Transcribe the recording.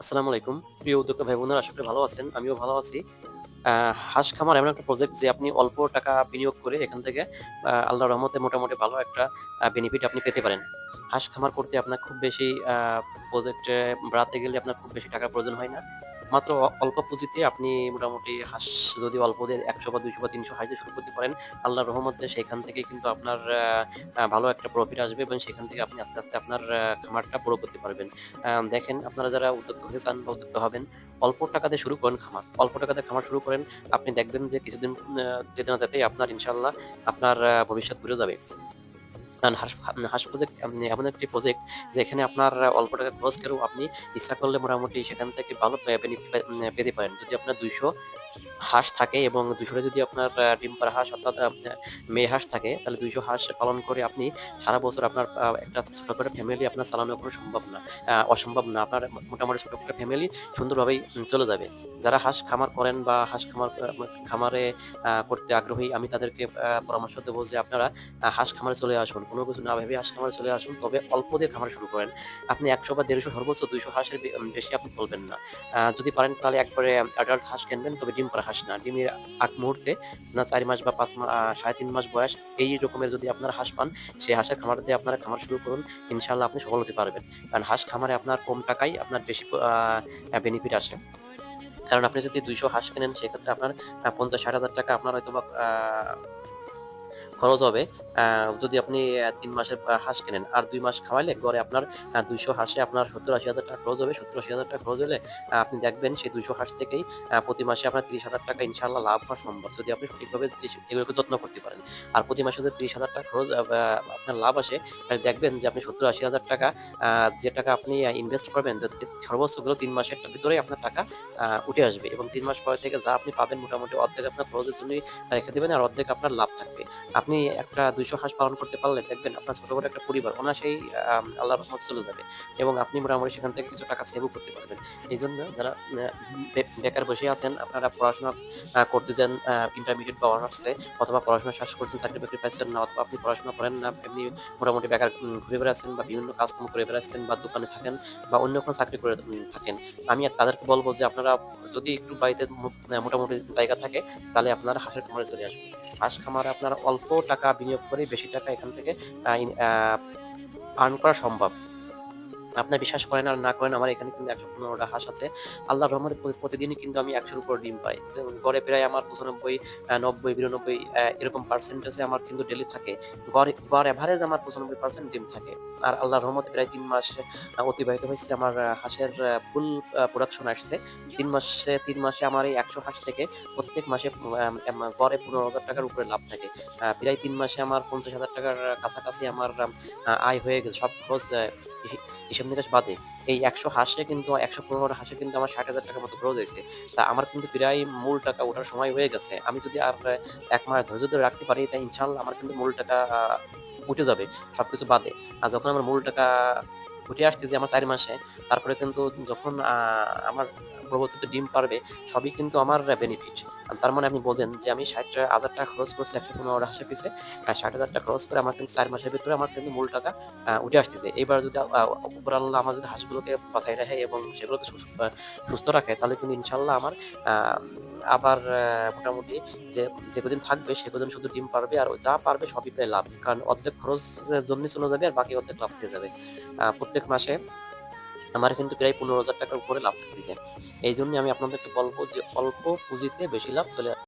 আসসালামু আলাইকুম। প্রিয় উদ্যোক্তা ভাই বোনেরা আশা করি ভালো আছেন। আমিও ভালো আছি। হাঁস খামার এমন একটা প্রজেক্ট যে আপনি অল্প টাকা বিনিয়োগ করে এখান থেকে আল্লাহ রহমতে মোটামুটি ভালো একটা বেনিফিট আপনি পেতে পারেন। হাঁস খামার করতে আপনার খুব বেশি প্রজেক্টে বাড়াতে গেলে আপনার খুব বেশি টাকার প্রয়োজন হয় না। মাত্র অল্প পুঁজিতে আপনি মোটামুটি হাঁস যদি অল্প দিয়ে ১০০ বা ২০০ বা ৩০০ হাঁস শুরু করতে পারেন, আল্লাহর রহমতে সেখান থেকে কিন্তু আপনার ভালো একটা প্রফিট আসবে এবং সেখান থেকে আপনি আস্তে, আস্তে আপনার খামারটা বড় করতে পারবেন। দেখেন আপনারা যারা উদ্যোক্তা হতে চান বা উদ্যোক্তা হবেন, অল্প টাকাতে শুরু করেন খামার। অল্প টাকাতে খামার শুরু করেন। আপনি দেখবেন যে কিছুদিন যেতে না যেতেই আপনার ইনশাল্লাহ আপনার ভবিষ্যৎ ঘুরে যাবে। কারণ হাঁস প্রজেক্ট এমন একটি প্রজেক্ট যেখানে আপনার অল্প টাকা খরচ করেও আপনি ইচ্ছা করলে মোটামুটি সেখান থেকে ভালো পেতে পারেন। যদি আপনার ২০০ হাঁস থাকে এবং ২০০ টা যদি আপনার আ ডিম পাড়া হাঁস অর্থাৎ মেয়ে হাঁস থাকে, তাহলে ২০০ হাঁস পালন করে আপনি সারা বছর আপনার একটা ছোটখাটো ফ্যামিলি আপনার চালানো কোনো সম্ভব না। অসম্ভব না। আপনার মোটামুটি ছোট একটা ফ্যামিলি সুন্দরভাবেই চলে যাবে। যারা হাঁস খামার করেন বা হাঁস খামার খামারে করতে আগ্রহী, আমি তাদেরকে পরামর্শ দেবো যে আপনারা হাঁস খামারে চলে আসুন। কোন কিছু না ভেবে হাঁস খামারে চলে আসুন। তবে অল্প দিয়ে খামার শুরু করেন। আপনি ১০০ বা ১৫০ সর্বোচ্চ ২০০ হাঁসের বেশি আপনি তুলবেন না। যদি পারেন তাহলে একবারে অ্যাডাল্ট হাঁস কিনবেন, তবে ডিম পাড়া হাঁস না। ডিমের আগ মুহূর্তে আপনার ৪ মাস বা পাঁচ মাস সাড়ে তিন মাস বয়স এই রকমের যদি আপনার হাঁস পান, সেই হাঁসের খামার দিয়ে আপনারা খামার শুরু করুন। ইনশাল্লাহ আপনি সফল হতে পারবেন। কারণ হাঁস খামারে আপনার কম টাকায় আপনার বেশি বেনিফিট আসে। কারণ আপনি যদি ২০০ হাঁস কেনেন সেক্ষেত্রে আপনার পঞ্চাশ ৫০-৬০ হাজার টাকা আপনার হয়তোবা আ খরচ হবে। যদি আপনি ৩ মাসের হাঁস কেনেন। আর ২ মাস খাওয়াইলে গড়ে আপনার ২০০ হাঁসে আপনার ৭০-৮০ হাজার টাকা খরচ হবে। ৭০-৮০ হাজার টাকা খরচ হলে আপনি দেখবেন সেই ২০০ হাঁস থেকেই প্রতি মাসে আপনার ৩০ হাজার টাকা ইনশাআল্লাহ লাভ হওয়া সম্ভব। যদি আপনি সঠিকভাবে এগুলোকে যত্ন করতে পারেন। আর প্রতি মাসে যদি ৩০ হাজার টাকা খরচ আপনার লাভ আসে, তাহলে দেখবেন যে আপনি ৭০-৮০ হাজার টাকা যে টাকা আপনি ইনভেস্ট করবেন হলেও ৩ মাসের ভিতরেই আপনার টাকা উঠে আসবে এবং তিন মাস পরে থেকে যা আপনি পাবেন মোটামুটি অর্ধেক আপনার খরচের জন্যই রেখে দিবেন আর অর্ধেক আপনার লাভ থাকবে। আপনি একটা ২০০ হাঁস পালন করতে পারলে দেখবেন আপনার ছোটখাটো একটা পরিবার অনায়াসেই আল্লাহর রহমতে চলে যাবে এবং আপনি মোটামুটি সেখান থেকে কিছু টাকা সেভও করতে পারবেন। এইজন্য যারা বেকার বসে আছেন, আপনারা পড়াশোনা করতে আ ইন্টারমিডিয়েট বা অনার্সে অথবা পড়াশোনা শেষ করছেন, চাকরি-বাকরি পাচ্ছেন না অথবা আপনি পড়াশোনা করেন না, এমনি মোটামুটি বেকার ঘুরে বেড়াচ্ছেন বা বিভিন্ন কাজকর্ম করে বেড়াচ্ছেন বা দোকানে থাকেন বা অন্য কোনো চাকরি করে থাকেন। আমি তাদেরকে বলব যে আপনারা যদি একটু বাড়িতে মোটামুটি জায়গা থাকে, তাহলে আপনারা হাঁসের খামারে চলে আসুন। হাঁস খামারে আপনার অল্প টাকা বিনিয়োগ করে বেশি টাকা এখান থেকে আর্ন করা সম্ভব। আপনার বিশ্বাস করেন আর না করেন আমার এখানে কিন্তু ১১৫ টা হাঁস আছে। আল্লাহর রহমতে প্রতিদিনই কিন্তু আমি একশোর উপর ডিম পাই। গড়ে প্রায় আমার ৯৫ আ ৯০, ৯২ আ এরকম পার্সেন্টেজে আমার কিন্তু ডেলি থাকে। গড়ে গড় এভারেজ আমার ৯৫% ডিম থাকে। আর আল্লাহ রহমতে প্রায় তিন মাস অতিবাহিত হয়েছে আমার হাঁসের ফুল প্রোডাকশন আসছে। তিন মাসে তিন মাসে আমার এই ১০০ হাঁস থেকে প্রত্যেক মাসে গড়ে পনেরো হাজার টাকার উপরে লাভ থাকে। প্রায় তিন মাসে আমার ৫০,০০০ টাকার কাছাকাছি আমার আয় হয়ে গেছে। সব খরচ আ হি নিকাশ বাদে। এই একশো হাসে কিন্তু একশো পনেরোটা হাসে কিন্তু আমার ৬০,০০০ টাকার মতো খরচ হয়েছে তা আমার কিন্তু প্রায় মূল টাকা ওঠার সময় হয়ে গেছে। আমি যদি আর এক মাস ধৈর্য ধরে রাখতে পারি, তাই ইনশাল্লাহ আমার কিন্তু মূল টাকা উঠে যাবে সব কিছু বাদে। আর যখন আমার মূল টাকা উঠে আসছে যে আমার চারি মাসে, তারপরে কিন্তু যখন আমার পরবর্তীতে ডিম পারবে, সবই কিন্তু আমার বেনিফিট। তার মানে আপনি বোঝেন যে আমি ৬০,০০০ টাকা খরচ করছি ১১৫ টা হাঁসের পিছে। ষাট হাজার টাকা খরচ করে আমার কিন্তু ৪ মাসের ভিতরে আমার কিন্তু মূল টাকা উঠে আসতেছে। এবার যদি আ উপর-আল্লাহ আমার যদি হাঁসগুলোকে বাঁচায় রাখে এবং সেগুলোকে সুস সুস্থ রাখে, তাহলে কিন্তু ইনশাল্লাহ আমার আবার মোটামুটি যে যে কদিন থাকবে সে কদিন শুধু ডিম পারবে আর যা পারবে সবই প্রায় লাভ। কারণ অর্ধেক খরচের জন্যই চলে যাবে আর বাকি অর্ধেক লাভ থেকে যাবে। প্রত্যেক মাসে আমার কিন্তু প্রায় ১৫,০০০ টাকার উপরে লাভ থাকতে চাই এই জন্য আমি আপনাদেরকে বলব যে অল্প পুঁজিতে বেশি লাভ চলে